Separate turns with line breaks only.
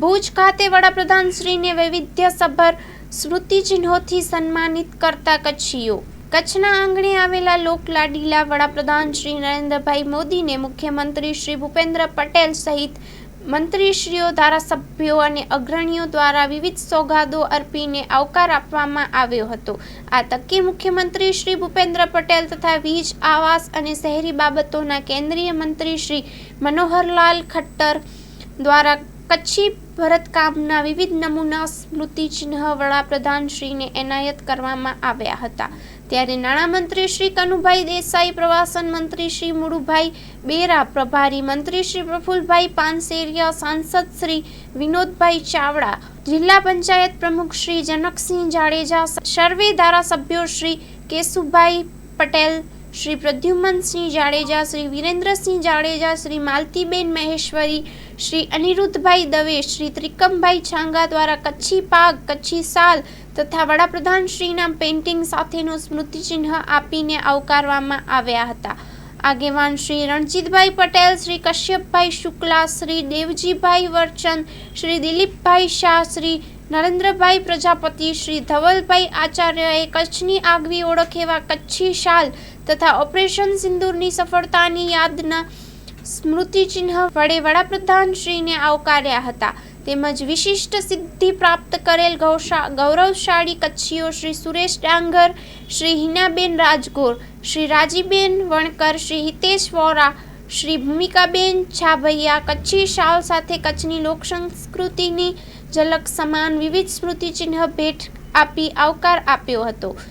ભુજ ખાતે વડાપ્રધાનશ્રીને વૈવિધ્યસભર સ્મૃતિચિહ્નોથી સન્માનિત કરતા કચ્છીઓ. કચ્છના આંગણે આવેલા લોકલાડીલા વડાપ્રધાન શ્રી નરેન્દ્રભાઈ મોદીને મુખ્યમંત્રી શ્રી ભૂપેન્દ્ર પટેલ સહિત મંત્રીશ્રીઓ, ધારાસભ્યો અને અગ્રણીઓ દ્વારા વિવિધ સોગાદો અર્પીને આવકાર આપવામાં આવ્યો હતો. આ તકે મુખ્યમંત્રી શ્રી ભૂપેન્દ્ર પટેલ તથા વીજ, આવાસ અને શહેરી બાબતોના કેન્દ્રીય મંત્રી શ્રી મનોહરલાલ ખટ્ટર દ્વારા કચ્છી ભરતકામના વિવિધ નમૂના સ્મૃતિચિહ્ન વડાપ્રધાનશ્રીને એનાયત કરવામાં આવ્યા હતા. ત્યારે નાણામંત્રી શ્રી કનુભાઈ દેસાઈ, પ્રવાસન મંત્રી શ્રી મુળુભાઈ બેરા, પ્રભારી મંત્રી શ્રી પ્રફુલભાઈ પાનસેરિયા, સાંસદ શ્રી વિનોદભાઈ ચાવડા, જિલ્લા પંચાયત પ્રમુખ શ્રી જનકસિંહ જાડેજા, સર્વે ધારાસભ્યો શ્રી કેશુભાઈ પટેલ શ્રી પ્રદ્યુમનસિંહ જાડેજા, શ્રી વિરેન્દ્રસિંહ જાડેજા, શ્રી માલતીબેન મહેશ્વરી, શ્રી અનિરુદ્ધભાઈ દવે, શ્રી ત્રિકમભાઈ છાંગા દ્વારા કચ્છી પાગ કચ્છી સાલ તથા વડાપ્રધાન શ્રીના પેઇન્ટિંગ સાથેનું સ્મૃતિચિહ્ન આપીને આવકારવામાં આવ્યા હતા. આગેવાન શ્રી રણજીતભાઈ પટેલ, શ્રી કશ્યપભાઈ શુક્લા, શ્રી દેવજીભાઈ વરચંદ, શ્રી દિલીપભાઈ શાહ, શ્રી નરેન્દ્રભાઈ પ્રજાપતિ, શ્રી ધવલભાઈ આચાર્યએ કચ્છની આગવી ઓળખ એવા કચ્છી શાલ તથા ઓપરેશન સિંદૂરની સફળતાની યાદના સ્મૃતિચિહ્ન વડે વડાપ્રધાનશ્રીને આવકાર્યા હતા. તેમજ વિશિષ્ટ સિદ્ધિ પ્રાપ્ત કરેલ ગૌરવશાળી કચ્છીઓ શ્રી સુરેશ ડાંગર, શ્રી હિનાબેન રાજગોર, શ્રી રાજીબેન વણકર, શ્રી હિતેશ વોરા શ્રી ભૂમિકાબેન છાભૈયા કચ્છી શાલ સાથે કચ્છની લોકસંસ્કૃતિની ઝલક સમાન વિવિધ સ્મૃતિચિહ્ન ભેટ આપી આવકાર આપ્યો હતો.